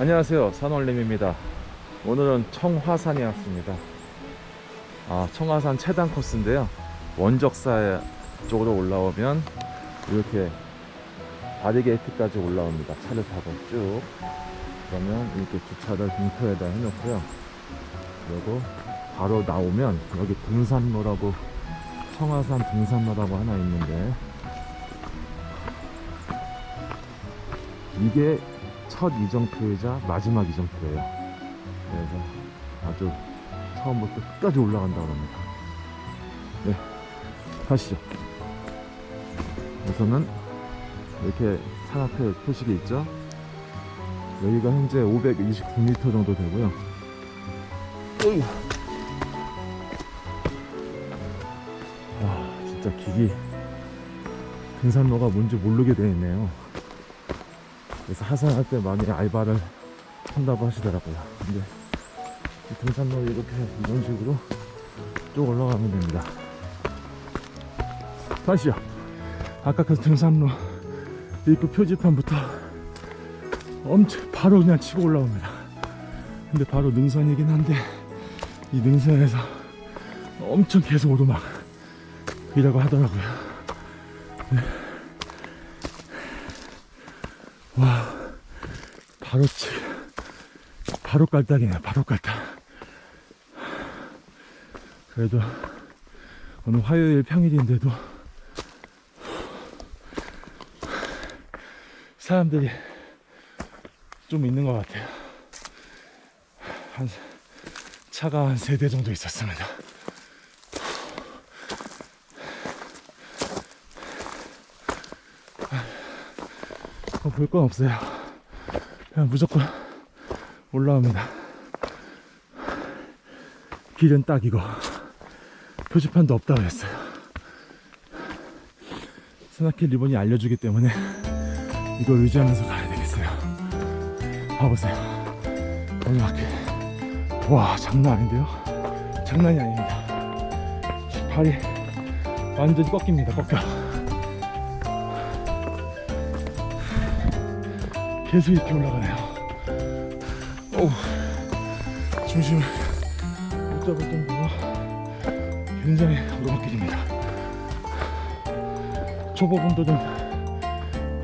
안녕하세요. 산월림입니다. 오늘은 청화산에 왔습니다. 아 청화산 최단 코스인데요. 원적사 쪽으로 올라오면 이렇게 바리게이트까지 올라옵니다. 차를 타고 쭉. 그러면 이렇게 주차를 공터에다 해놓고요. 그리고 바로 나오면 여기 등산로라고 청화산 등산로라고 하나 있는데 이게 첫 이정표이자 마지막 이정표예요. 그래서 아주 처음부터 끝까지 올라간다고 합니다. 네, 가시죠. 우선은 이렇게 산 앞에 표식이 있죠. 여기가 현재 529m 정도 되고요. 어휴. 와, 진짜 길이 등산로가 뭔지 모르게 되어 있네요. 그래서 하산할 때 많이 알바를 한다고 하시더라고요. 근데 이 등산로 이렇게 이런 식으로 쭉 올라가면 됩니다. 다시요. 아까 그 등산로 입구 표지판부터 엄청 바로 그냥 치고 올라옵니다. 근데 바로 능선이긴 한데 이 능선에서 엄청 계속 오르막 이라고 하더라고요. 와, 바로 치, 바로 깔딱이네, 바로 깔딱. 그래도 오늘 화요일 평일인데도 사람들이 좀 있는 것 같아요. 한 차가 한 세 대 정도 있었습니다. 볼 건 없어요. 그냥 무조건 올라옵니다. 길은 딱이고 표지판도 없다고 했어요. 스나킬 리본이 알려주기 때문에 이걸 의지하면서 가야 되겠어요. 봐보세요. 올라갈게. 와 장난 아닌데요? 장난이 아닙니다. 발이 완전히 꺾입니다. 꺾여. 계속 이렇게 올라가네요. 오, 중심을 못 잡을 정도로 굉장히 오르막길입니다. 초보분들은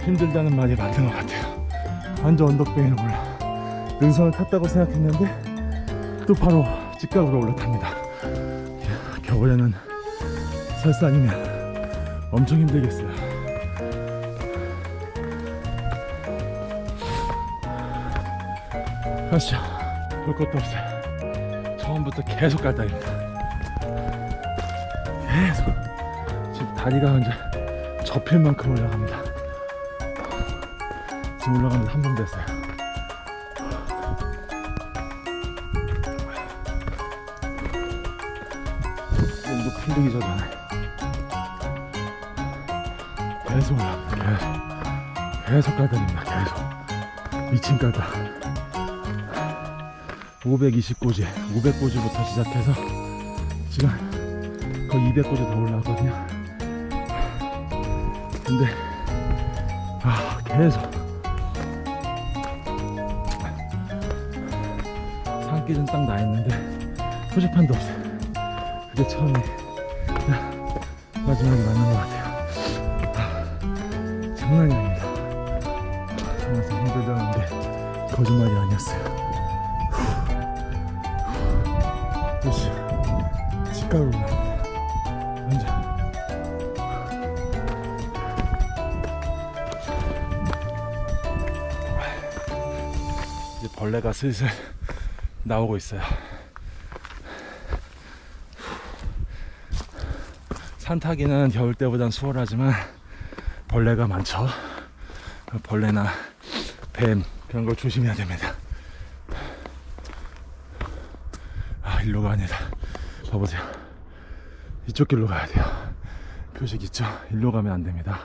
힘들다는 말이 맞는 것 같아요. 완전 언덕배기는 올라. 능선을 탔다고 생각했는데 또 바로 직각으로 올라탑니다. 겨울에는 설사 아니면 엄청 힘들겠어요. 가시죠. 볼 것도 없어요. 처음부터 계속 깔딱입니다. 계속. 지금 다리가 완전 접힐 만큼 올라갑니다. 지금 올라가는 한번 됐어요. 몸도 풀리기 전에 계속 올라갑니다. 계속. 계속 깔딱입니다. 계속. 미친 깔 딱. 529지, 500고지부터 시작해서 지금 거의 200고지 더 올라왔거든요. 근데 아 계속 산길은 딱나 있는데 표지판도 없어요. 그게 처음에 마지막에 맞는 것 같아요. 아, 장난이 아닙니다. 정말 힘들다는데 거짓말이 아니었어요. 올라갑니다. 완전. 이제 벌레가 슬슬 나오고 있어요. 산타기는 겨울 때보단 수월하지만 벌레가 많죠. 벌레나 뱀 그런 걸 조심해야 됩니다. 아, 일로가 아니다. 봐보세요. 이쪽 길로 가야 돼요. 표식 있죠? 일로 가면 안 됩니다.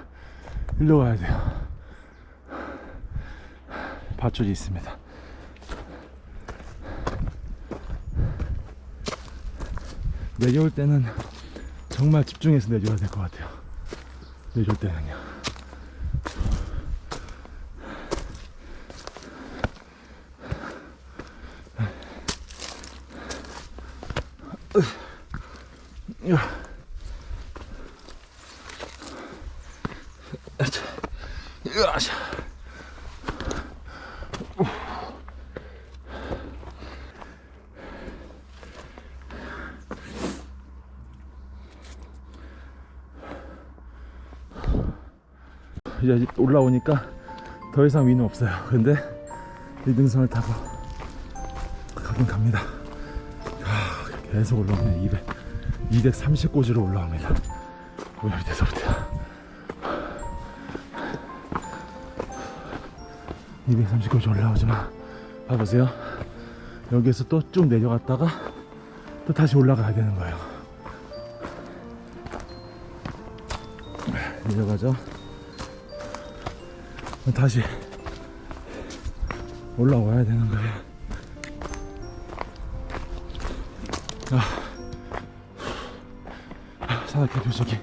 일로 가야 돼요. 밧줄이 있습니다. 내려올 때는 정말 집중해서 내려야 될 것 같아요. 내려올 때는요. 으 이제 올라오니까 더 이상 위는 없어요. 근데 이 능선을 타고 가긴 갑니다. 아, 계속 올라오네. 200, 230고지로 올라옵니다. 뭐 밑에서부터. 230고지 올라오지만 봐보세요. 여기에서 또 쭉 내려갔다가 또 다시 올라가야 되는 거예요. 내려가죠. 다시 올라와야 되는 거예요. 아, 산악회 표적이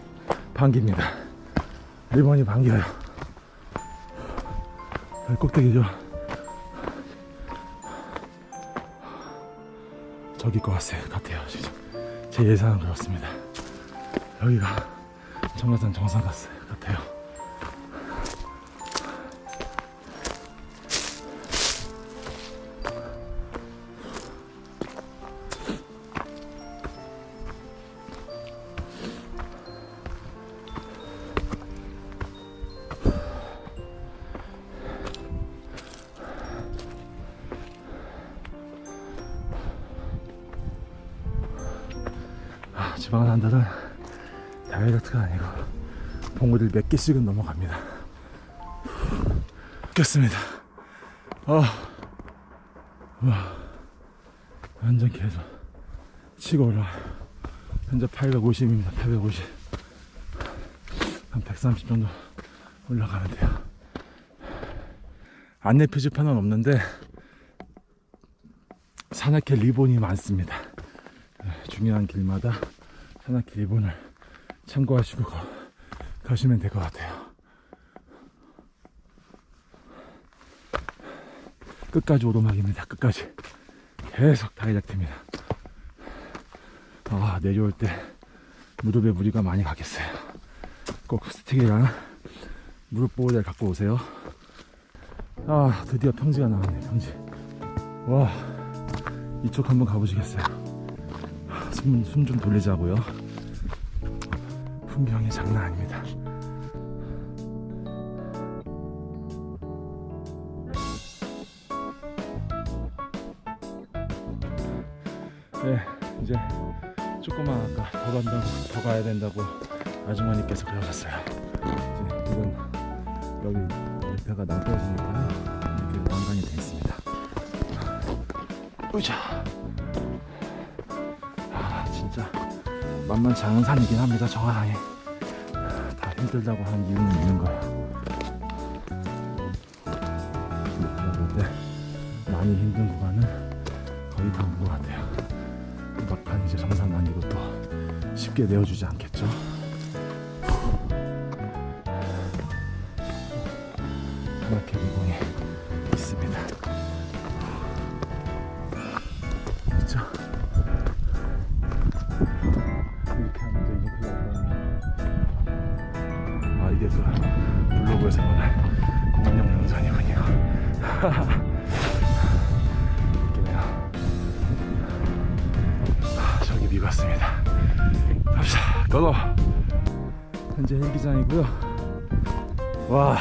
반기입니다. 1번이 반겨요. 여기 꼭대기죠. 저기 것 같아요. 같아요. 지금. 제 예상은 그렇습니다. 여기가 청라산 정상 같아요. 지방은 한달은 다이어트가 아니고 봉우들 몇 개씩은 넘어갑니다. 깼습니다. 아, 와, 완전 계속 치고 올라와요. 현재 850입니다. 850. 한 130 정도 올라가면 돼요. 안내 표지판은 없는데 산악회 리본이 많습니다. 중요한 길마다 산악길 리본을 참고하시고 가, 가시면 될 것 같아요. 끝까지 오르막입니다. 끝까지 계속 다이렉트입니다. 아 내려올 때 무릎에 무리가 많이 가겠어요. 꼭 스틱이랑 무릎 보호대를 갖고 오세요. 아 드디어 평지가 나왔네 평지. 와 이쪽 한번 가보시겠어요? 숨 좀 돌리자고요. 풍경이 장난 아닙니다. 네, 이제 조금만 아까 더 간다고 더 가야 된다고 아주머니께서 그러셨어요. 이제 이건 여기 옆에가 낭떠러지니까 이렇게 난간이 되어 있습니다. 으자. 만만치 않은 산이긴 합니다 정하산이 다 힘들다고 하는 이유는 있는 거예요 볼때 많이 힘든 구간은 거의 다 온 것 같아요. 막판 이제 정상 아니고 또 쉽게 내어주지 않겠죠 와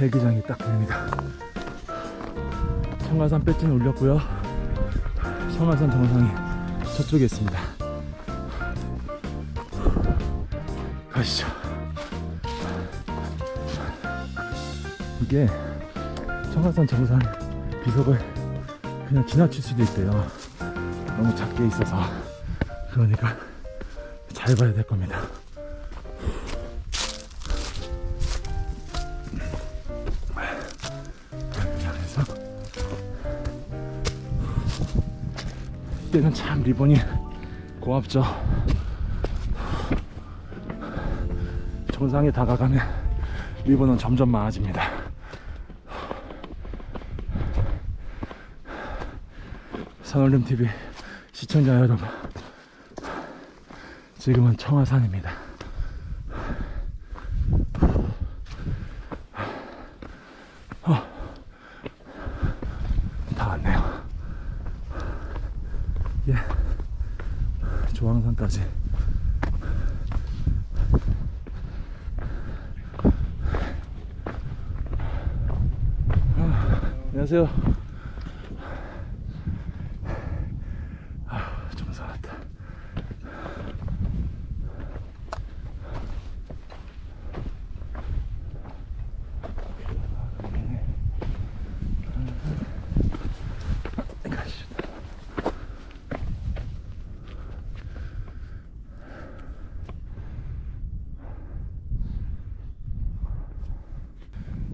헬기장이 딱 보입니다 청가산 배지는 올렸고요 청가산 정상이 저쪽에 있습니다 가시죠. 이게 청하산 정상 비석을 그냥 지나칠 수도 있대요. 너무 작게 있어서 그러니까 잘 봐야 될 겁니다. 때는 참 리본이 고맙죠. 정상에 다가가면 리본은 점점 많아집니다. 산올림 TV 시청자 여러분, 지금은 청하산입니다. 어, 다 왔네요. 예, 조항산까지. 아, 안녕하세요.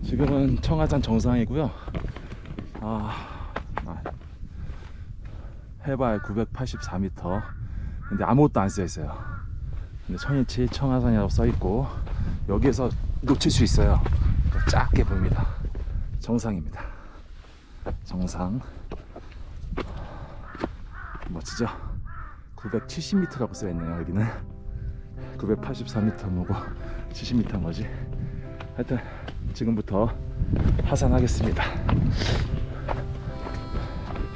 지금은 청하산 정상이고요. 아, 아, 해발 984m. 근데 아무것도 안써 있어요. 근데 천이치 청하산이라고 써 있고 여기에서 놓칠 수 있어요. 작게 보입니다. 정상입니다. 정상. 멋지죠? 970m라고 써 있네요. 여기는 984m 뭐고 70m 뭐지? 하여튼 지금부터 하산하겠습니다.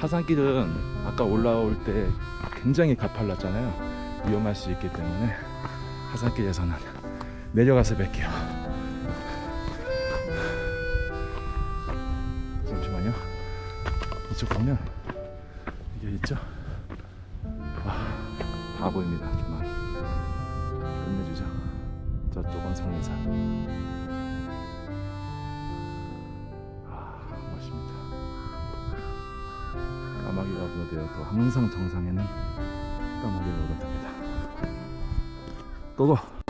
하산길은 아까 올라올 때 굉장히 가팔랐잖아요. 위험할 수 있기 때문에 하산길에서는 내려가서 뵐게요. 잠시만요. 이쪽 보면 이게 있죠? 와, 다 보입니다. 정말 끝내주죠. 저쪽은 성리산. 까마귀가 불어대어도 항상 정상에는 까마귀가 울어답니다. 고고!